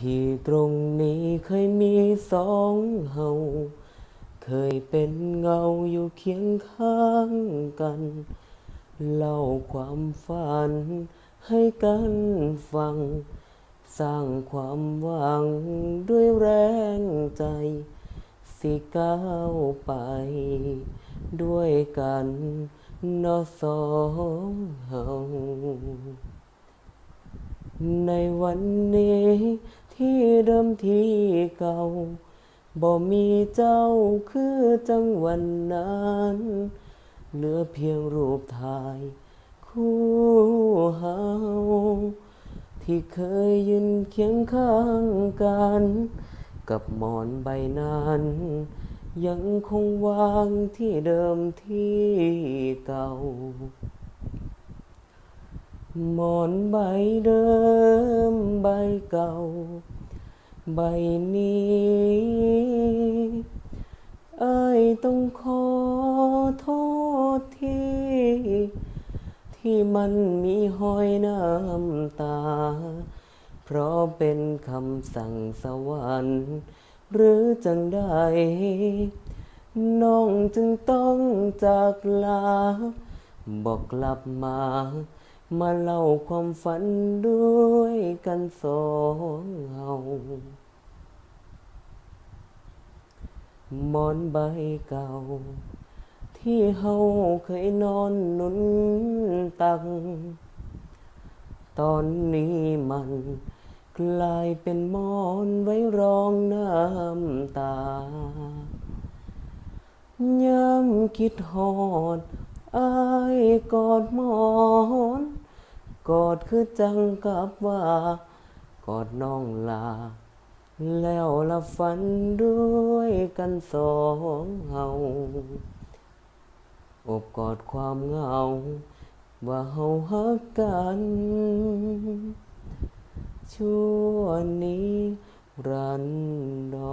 ที่ตรงนี้เคยมีสองเฮา เคยเป็นเงาอยู่เคียงข้างกัน เล่าความฝันให้กันฟัง สร้างความหวังด้วยแรงใจ สิก้าวไปด้วยกันนอสองเฮาในวันนี้ ที่เดิมที่เก่าบ่มีเจ้าคือจังวันนั้น เหลือเพียงรูปถ่าย คู่เฮาที่เคยยืนเคียงข้างกัน กับหมอนใบนั้น ยังคงวางที่เดิมที่เก่า หมอนใบเดิมใบเก่า ใบนี้ เอ้ยต้องขอโทษทีที่มันมีหอยน้ำตา เพราะเป็นคำสั่งสวรรค์หรือจังใดน้องจึงต้องจากลา บอกกลับมา มาเล่าความฝันด้วยกันสองเฮามอนใบเก่า ที่เฮาเคยนอนนุนตักตอนนี้มันกลายเป็นมอนไว้รองน้ำตาย้ำคิดหอดอายกอดหมอน กอดคือจังกับว่า กอดน้องลา แล้วละฝันด้วยกันสองเฮาอบกอดความเหงา ว่าเฮาฮักกัน ชั่วนี้รันดร